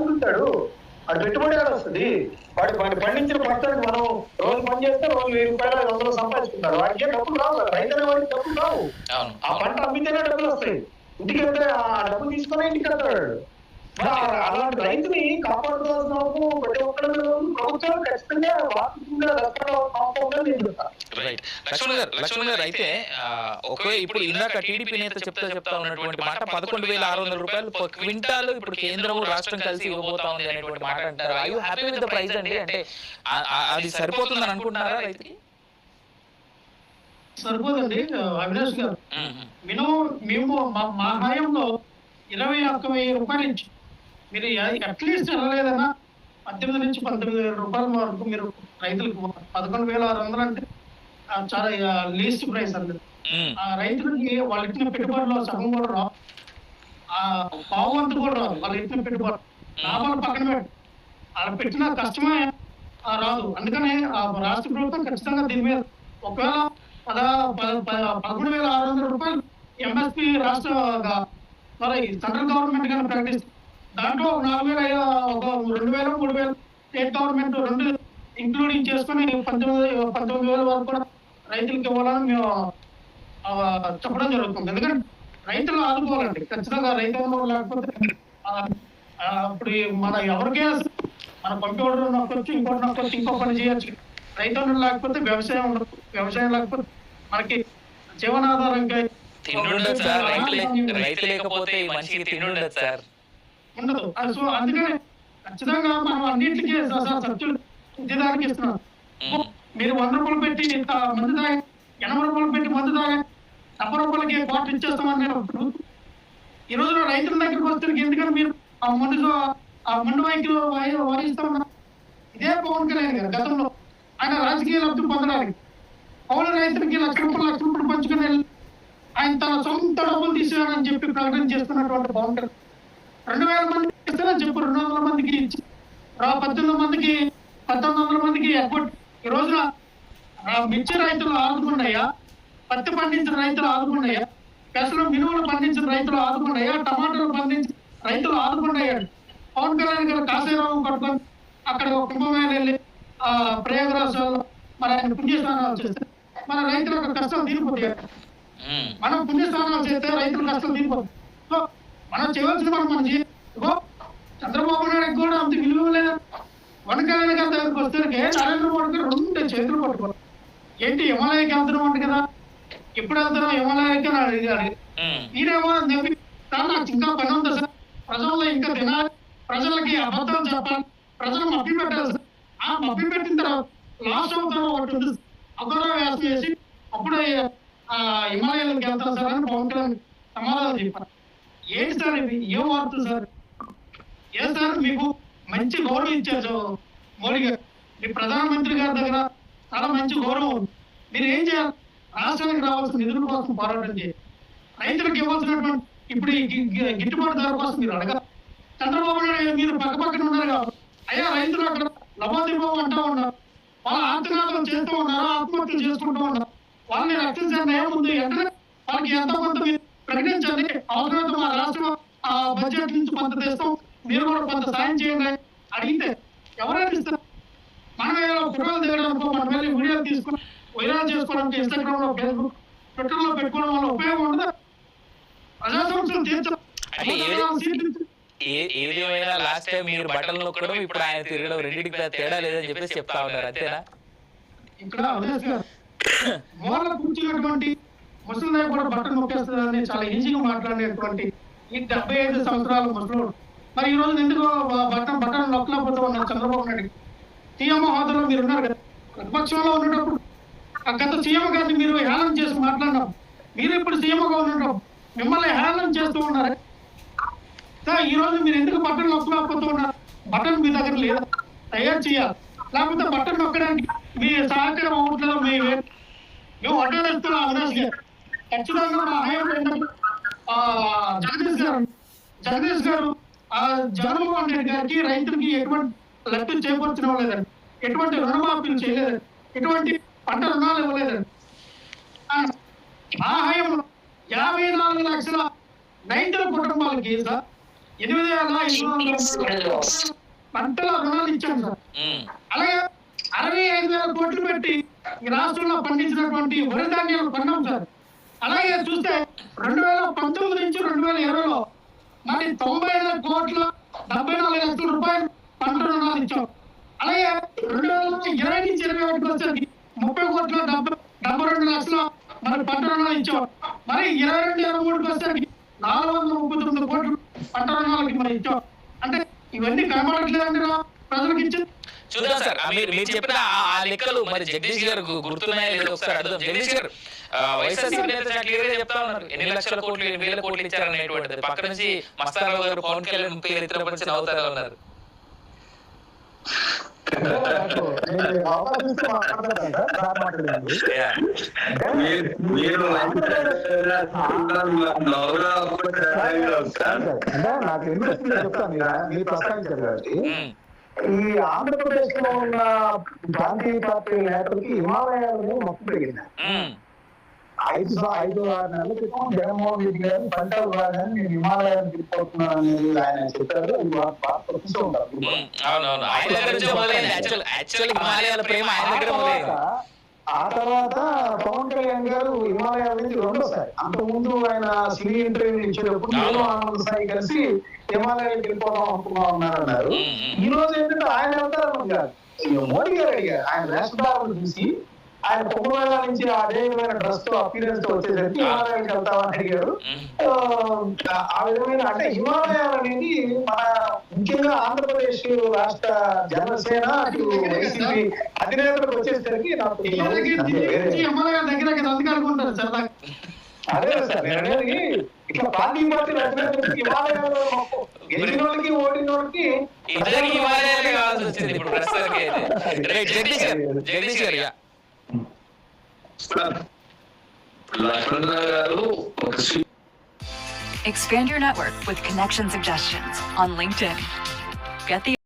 అనుకుంటాడు వాడు పెట్టుబడి వస్తుంది. వాడు వాడు పండించిన పంటను మనం రోజు పని చేస్తే రోజు వెయ్యి రూపాయలు ఐదు వందలు సంపాదిస్తున్నాడు వాడికి ఏం డబ్బులు రావు కదా. రైతు వాడికి డబ్బులు రావు. ఆ పంట అమ్మితేనే డబ్బులు వస్తాయి. ఇంటికి వెళ్తే ఆ డబ్బులు తీసుకుని ఇంటికి వెళ్తాడు అలాంటి రైతుని కాపాడుకోవాల్సిన అవసరం ప్రతి ఒక్కరి మీద ఉంది. ప్రభుత్వం ఖచ్చితంగా వాస్తవంగా రక్షణ నేను రైట్. లక్ష్మణ్ గారు లక్ష్మణ్ గారు అయితే ఒకే ఇప్పుడు ఇందాక టీడీపీ నేత చెప్తా చెప్తా ఉన్నటువంటి మాట పదకొండు వేల ఆరు వందల రూపాయలు క్వింటాల్ ఇప్పుడు కేంద్రం రాష్ట్రం కలిసి ఇవ్వబోతా ఉంది అనేటువంటి మాట అంటారు. I happy with the price అండి? అంటే అది సరిపోతుందని అనుకుంటున్నారా రైతుకి సరిపోదండి. అవినాష్ గారు. మినిమం మేము మా- హయాంలో ఇరవై ఒక్క వెయ్యి రూపాయలు ఇచ్చి. మీరు అట్లీస్ట్ వెళ్ళలేదన్నా పద్దెనిమిది నుంచి పంతొమ్మిది వేల రూపాయల వరకు మీరు రైతులకు పదకొండు వేల ఆరు వందలు అంటే ఆ, చాలా లీస్ట్ ప్రైస్ అండి. ఆ రైతులకి వాళ్ళు ఇచ్చిన పెట్టుబడిలో సగం కూడా రావు. ఆ పావు వంతు కూడా రాదు వాళ్ళు ఇచ్చిన పెట్టుబడి. లాభాలు పక్కన పెట్టు. వాళ్ళు పెట్టిన కష్టమే ఆ, రాదు. అందుకనే ఆ రాష్ట్ర ప్రభుత్వం ఖచ్చితంగా దీని మీద ఒకవేళ పద ప- ప- పదకొండు వేల ఆరు వందల రూపాయలు ఎంఎస్పి రాష్ట్ర మరి సెంట్రల్ గవర్నమెంట్ కానీ ప్రకటిస్తుంది. దాంట్లో నాలుగు వేల ఒక రెండు వేల మూడు వేల స్టేట్ గవర్నమెంట్ రెండు ఇంక్లూడింగ్ చేసుకుని పంతొమ్మిది పంతొమ్మిది వేల వరకు కూడా రైతులకు ఇవ్వాలని మేము చెప్పడం జరుగుతుంది. ఎందుకంటే రైతులు ఆదుకోవాలండి. ఖచ్చితంగా రైతు లేకపోతే ఇప్పుడు మన ఎవరికే మన కంప్యూటర్ నొక్కొచ్చు ఇంకోటి నొక్కొచ్చు ఇంకో పని చేయొచ్చు. రైతు లేకపోతే వ్యవసాయం ఉండదు. వ్యవసాయం లేకపోతే మనకి జీవనాధారంగా తిండి సార్. రైతు లేకపోతే మనిషికి తిండి సార్. ఉండదు. అది సో అందుకనే ఖచ్చితంగా మనం అన్నింటికి సబ్సిడీ ఇస్తున్నాం. మీరు వంద రూపాయలు పెట్టి ఇంత మందు తాగా ఎనభై రూపాయలు పెట్టి మందు తాగా డెబ్బై రూపాయలకి కోట ఇచ్చేస్తామని నేను. ఈ రోజున రైతుల దగ్గరికి వస్తే ఎందుకంటే మీరు ఆ మందులో ఆ మండు వైఖరి వాయి- వాయిస్తా ఉన్నారు ఇదే పవన్ కళ్యాణ్ గారు గతంలో. ఆయన రాజకీయ లబ్ధి పొందడానికి. పౌర రైతులకి లక్ష రూపాయలు లక్ష రూపాయలు పంచుకుని వెళ్ళి ఆయన తన సొంత డబ్బులు తీసేయాలని చెప్పి ప్రకటన చేస్తున్నటువంటి పవన్ కళ్యాణ్. రెండు వేల మందికి ఇస్తారని చెప్పు రెండు వందల మందికి ఇచ్చి. పద్దెనిమిది మందికి పద్దెనిమిది వందల మందికి ఈ రోజున ఆ మిర్చి రైతులు ఆదుకున్నాయా పత్తి పండించిన రైతులు ఆదుకున్నాయా పెసలు మినుములు పండించిన రైతులు ఆదుకున్నాయా టమాటాలు పండించిన రైతులు ఆదుకున్నాయా పవన్ కళ్యాణ్ గారు కాశీరావు పట్టుకొని అక్కడ కుంభమేళ వెళ్ళి ఆ ప్రయాగరాజులో మరి ఆయన పుణ్యస్నానాలు చేస్తే మన రైతుల కష్టం తీరిపోతాయి. మనం పుణ్యస్నానాలు చేస్తే రైతుల కష్టం తీరిపోతుంది సో మనం చేయవలసిన మనం మనం చంద్రబాబు నాయుడు కూడా అంత విలువ లేదు. వనకళ్యాణ్ గారి దగ్గరికి వస్తే నరేంద్ర మోడీ గారు రెండు చేతులు పట్టుకోరు ఏంటి హిమాలయకి వెళ్తున్నాం అంట కదా? ఎప్పుడు వెళ్తున్నాం హిమాలయకి అని అడిగాడు. ఈయనేమో చెప్పి సార్ నాకు ఇంకా పని ఉంది సార్. ప్రజల్లో ఇంకా తినాలి. ప్రజలకి అబద్ధాలు చెప్పాలి. ప్రజలు మభ్య పెట్టాలి సార్. ఆ మభ్య పెట్టిన తర్వాత లాస్ట్ అవుతాం ఒకటి ఉంది అగౌరవ వేసం వేసి అప్పుడే ఆ హిమాలయాలకు వెళ్తాం సార్ అని పవన్ కళ్యాణ్ సమాధానం చెప్పారు. ఏంటి సార్ ఏం వార్తలు సార్? ఏ సార్ మీకు మంచి గౌరవం ఇచ్చారు మోడీ గారు. మీ ప్రధానమంత్రి గారి దగ్గర చాలా మంచి గౌరవం ఉంది. మీరు ఏం చేయాలి? రాష్ట్రానికి రావాల్సిన నిధుల కోసం పోరాటం చేయాలి. రైతులకు ఇవ్వాల్సినటువంటి ఇప్పుడు గిట్టుబాటు ధర కోసం మీరు అడగ చంద్రబాబు నాయుడు మీరు పక్క పక్కన ఉన్నారు కాబట్టి. అయ్యా రైతులు అక్కడ లభోదిబో అంటూ ఉన్నారు. వాళ్ళ ఆత్మనాదం చేస్తూ ఉన్నారు ఆత్మహత్యలు చేసుకుంటూ ఉన్నారు. వాళ్ళని రక్షించండి ఏముంది వెంటనే వాళ్ళకి ఎంత కొంత మీరు ప్రకటించండి. అవసరమైతే మా రాష్ట్రం ఆ బడ్జెట్ నుంచి కొంత తెస్తాం. మీరు కూడా కొంత సాయం చేయండి. అడిగితే ఎవరైనా ఇస్తారు. మనం ఏదో ఫోటోలు దిగడం అనుకో మన మీద వీడియోలు తీసుకుని వైరల్ చేసుకోవడానికి ఇన్స్టాగ్రామ్లో ఫేస్బుక్ ట్విట్టర్లో పెట్టుకోవడం వల్ల ఉపయోగం ఉండదు? ప్రజా సమస్యలు తీర్చడం ఏది- లాస్ట్ టైం మీరు బట్టలు నొక్కడం ఇప్పుడు ఆయన తిరగడం రెండింటికి తేడా లేదని చెప్పేసి చెప్తా ఉన్నారు. అంతేనా? ఇక్కడ మూల కూర్చున్నటువంటి ముసలి కూడా బట్టలు నొక్కేస్తుందని చాలా ఈజీగా మాట్లాడేటువంటి ఈ డెబ్బై ఐదు సంవత్సరాల ముసలోడు. మరి ఈ రోజు ఎందుకు బట్టలు బట్టలు నొక్కలేకపోతే ఉన్నారు చంద్రబాబు నాయుడు సీఎం హోదాలో మీరు ఉన్నారు కదా. ప్రతిపక్షంలో ఉన్నప్పుడు ఆ గత సీఎం గారిని మీరు హేళన చేసి మాట్లాడినారు మీరు ఇప్పుడు సీఎంగా ఉండటం మిమ్మల్ని హేళన చేస్తూ ఉన్నారు? ఈ రోజు మీరు ఎందుకు బట్టలు నొక్కలేకపోతూ ఉన్నారు? బట్టలు మీ దగ్గర లేదా? తయారు చేయాలి. లేకపోతే బట్టలు నొక్కడానికి మీ సహకారం అవ్వట్లేదు మీ మేము అడ్డేస్తున్నాం అవినాష్ గారు. ఖచ్చితంగా మా హయాంలో ఏంటంటే, ఆ, జగదీష్ గారు జగదీష్ గారు ఆ జగన్మోహన్ రెడ్డి గారికి రైతులకి ఎటువంటి లబ్ధి చేకూర్చడం లేదండి. ఎటువంటి రుణమాఫీలు చేయలేదండి. ఎటువంటి పంట రుణాలు ఇవ్వలేదండి. ఆ- హయాంలో యాభై నాలుగు లక్షల రైతుల కుటుంబాలకి సార్ ఎనిమిది వేల మూడు పంటల రుణాలు ఇచ్చాం సార్. అలాగే అరవై ఐదు వేల కోట్లు పెట్టి ఈ రాష్ట్రంలో పండించినటువంటి వరి ధాన్యాలు కొన్నాం సార్. అలాగే చూస్తే రెండు వేల పంతొమ్మిది నుంచి రెండు వేల ఇరవైలో మరి తొంభై ఐదు కోట్ల డెబ్బై నాలుగు లక్షల రూపాయలు పంట రుణాలు ఇచ్చాం అలాగే రెండు వేల ఇరవై నుంచి ఇరవై ఒకటి వచ్చేది ముప్పై కోట్ల డెబ్బై డెబ్బై రెండు లక్షల మరి పంట రుణాలు ఇచ్చాం మరి ఇరవై రెండు ఇరవై మూడుకి వచ్చేది నాలుగు వందల ముప్పై తొమ్మిది కోట్లు పంట రుణాలకి మరి ఇచ్చాం అంటే ఇవన్నీ కనబడట్లేదండి రా ప్రజలకు ఇచ్చింది చూద్దాం సార్. మీరు మీరు చెప్పిన ఆ- లెక్కలు మరి జగదీష్ గారు గుర్తున్నాయో లేదో ఒకసారి అడుగుదాం. జగదీష్ గారు ఆ, వైఎస్ఆర్సీపీ నేత చాలా క్లియర్గా చెప్తా ఉన్నారు. ఎన్ని లక్షల కోట్లు ఎన్ని వేల కోట్లు ఇచ్చారనేటువంటిది పక్క నుంచి మస్తారావు గారు పవన్ కళ్యాణ్ పేరు ఎత్తినప్పటి అవుతారా ఉన్నారు నాకు ఎందుకు చెప్తాను మీరు మీరు ప్రస్తావించారు కాబట్టి. ఈ ఆంధ్రప్రదేశ్లో ఉన్న ప్రాంతీయ పార్టీ నేతలకి హిమాలయాలని మొక్కు పెరిగింది. ఐదు ఐదు ఆరు నెలల క్రితం జగన్మోహన్ రెడ్డి గారు పంటలు రాగానే నేను హిమాలయాన్ని తిరిగిపోతున్నాను అనేది ఆయన చెప్పారు. అది ఉంటారు ఆ తర్వాత పవన్ కళ్యాణ్ గారు హిమాలయాల నుంచి రెండోసారి. అంత ముందు ఆయన సినీ ఇంటర్వ్యూ ఇచ్చేటప్పుడు నేను ఆనంద్ సాయి కలిసి హిమాలయాలకు వెళ్ళిపోదాం అనుకున్నాం అన్నారు. ఈ రోజు ఏంటంటే ఆయన వెళ్తారని కాదు. మోడీ గారు అడిగారు. ఆయన వేషధారణ చూసి ఆయన కుంభమేళా నుంచి అదే విధమైన డ్రెస్తో అపీరెన్స్తో వచ్చేసరికి హిమాలయాలకు వెళ్తామని అడిగారు. ఆ విధమైన అంటే హిమాలయాలు అనేది మన ముఖ్యంగా ఆంధ్రప్రదేశ్ రాష్ట్ర జనసేన అటు వైసీపీ అధినేతలకు వచ్చేసరికి నాకు అదే. సార్ నేను అనేది ఇట్లా పార్టీ పార్టీ అధినేతలకు గెలిచిన వాళ్ళకి ఓడిన వాళ్ళకి ఇద్దరికి హిమాలయాలకే కావాల్సి వచ్చింది ఇప్పుడు ప్రస్తుతానికి అయితే. రైట్ జగదీష్ గారు గారు ఒక Expand your network with connection suggestions on LinkedIn. Get the